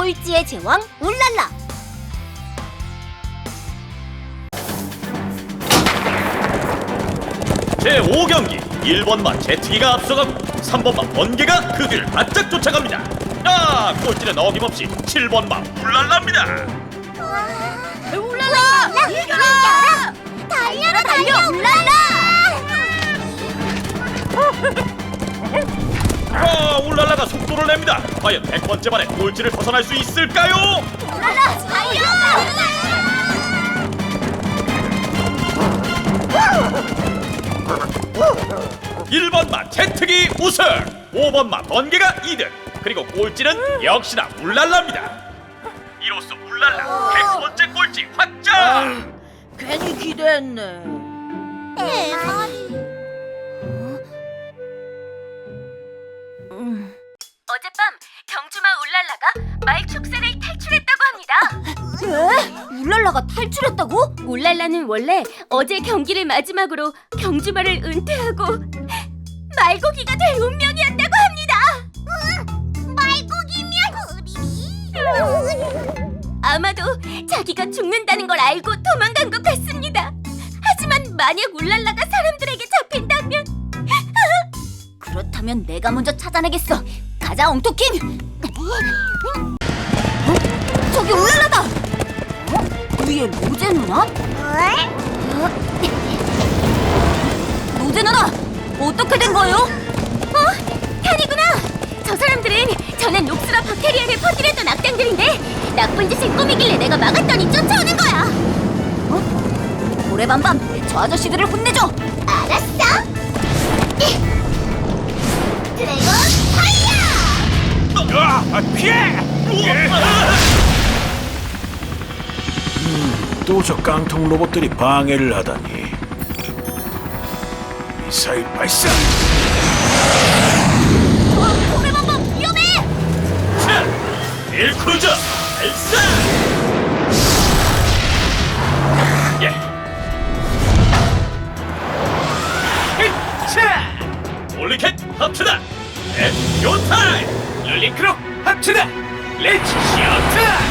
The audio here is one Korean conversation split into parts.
꼴찌의 제왕 울랄라. 제5경기 1번만 제트기가 앞서가고 3번만 번개가 그 뒤를 바짝 쫓아갑니다. 아 꼴찌는 어김없이 7번만 울랄라입니다. 울 아 울랄라가 속도를 냅니다. 과연 100번째 만에 꼴찌를 벗어날 수 있을까요? 울랄라 달려 1번만 제트기 우승! 5번만 번개가 2등! 그리고 꼴찌는 역시나 울랄라입니다. 이로써 울랄라 100번째 꼴찌 확정! 괜히 기대했네. 대머리 마을 축사를 탈출했다고 합니다. 에? 울랄라가 탈출했다고? 울랄라는 원래 어제 경기를 마지막으로 경주마를 은퇴하고 말고기가 될 운명이었다고 합니다. 말고기면 아마도 자기가 죽는다는 걸 알고 도망간 것 같습니다. 하지만 만약 울랄라가 사람들에게 잡힌다면 그렇다면 내가 먼저 찾아내겠어 가자 엉토킹 위에 로제 누나? 어? 로제 누나 어떻게 된 거예요? 어? 현이구나. 저 사람들은 전엔 녹수라 박테리아를 퍼뜨렸던 악당들인데 나쁜 짓을 꾸미길래 내가 막았더니 쫓아오는 거야. 어? 고래밤밤 저 아저씨들을 혼내줘 알았어. 드래곤 아, 피해! 또 저 깡통 로봇들이 방해를 하다니 미사일 발사 고래밤밤 위험해 자, 일크루저 발사! 예. 자, 올리켓 합치다. 렛츠 요타임. 럴링크로 합치다. 렛츠 쇼타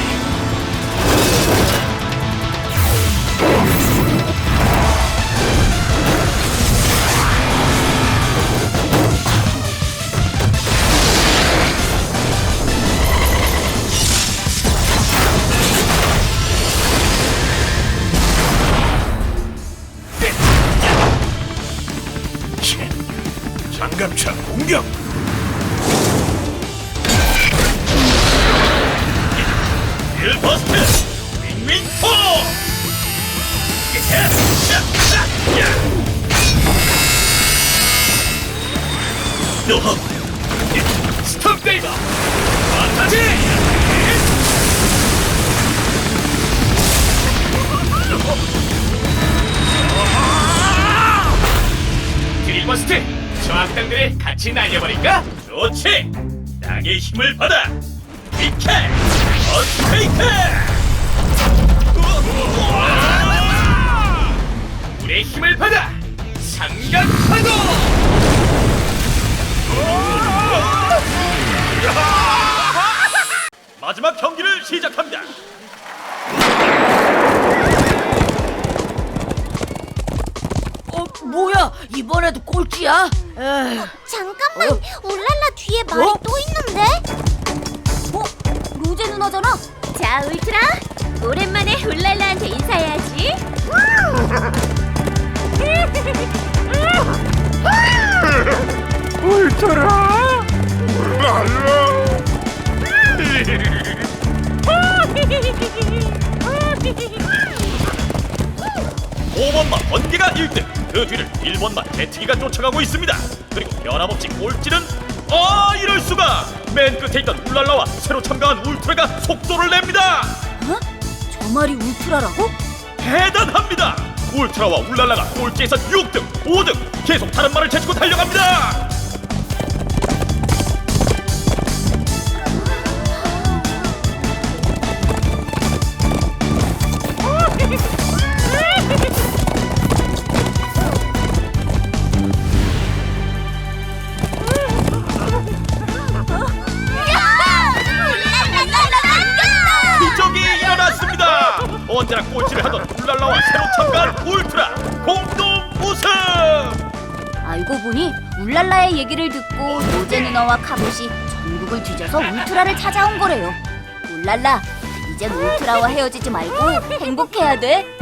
장갑차 공격 일버스트 윙윙 포. 야, 야, 야. 너 스톱 데이버 판타지 저 악당들을 같이 날려버릴까? 좋지! 땅의 힘을 받아! 비켜! 어스테이크! 물의 힘을 받아! 삼각파도! 마지막 경기를 시작합니다 뭐야? 이번에도 꼴찌야? 에휴. 잠깐만 울랄라 뒤에 말이 어? 또 있는데 어? 로제 누나잖아 자, 울트라. 오랜만에 울랄라한테 인사해야지. 오번만 번개가 1등 그 뒤를 1번만 제트기가 쫓아가고 있습니다. 그리고 변함없이 꼴찌는 아 이럴 수가! 맨 끝에 있던 울랄라와 새로 참가한 울트라가 속도를 냅니다! 어? 저 말이 울트라라고? 대단합니다! 울트라와 울랄라가 꼴찌에서 6등 5등 계속 다른 말을 제치고 달려갑니다 언제나 꼴찌를 하던 울랄라와 새로 참가한 울트라 공동 우승! 알고 보니 울랄라의 얘기를 듣고 로제 누나와 카봇이 전국을 뒤져서 울트라를 찾아온 거래요. 울랄라, 이젠 울트라와 헤어지지 말고 행복해야 돼.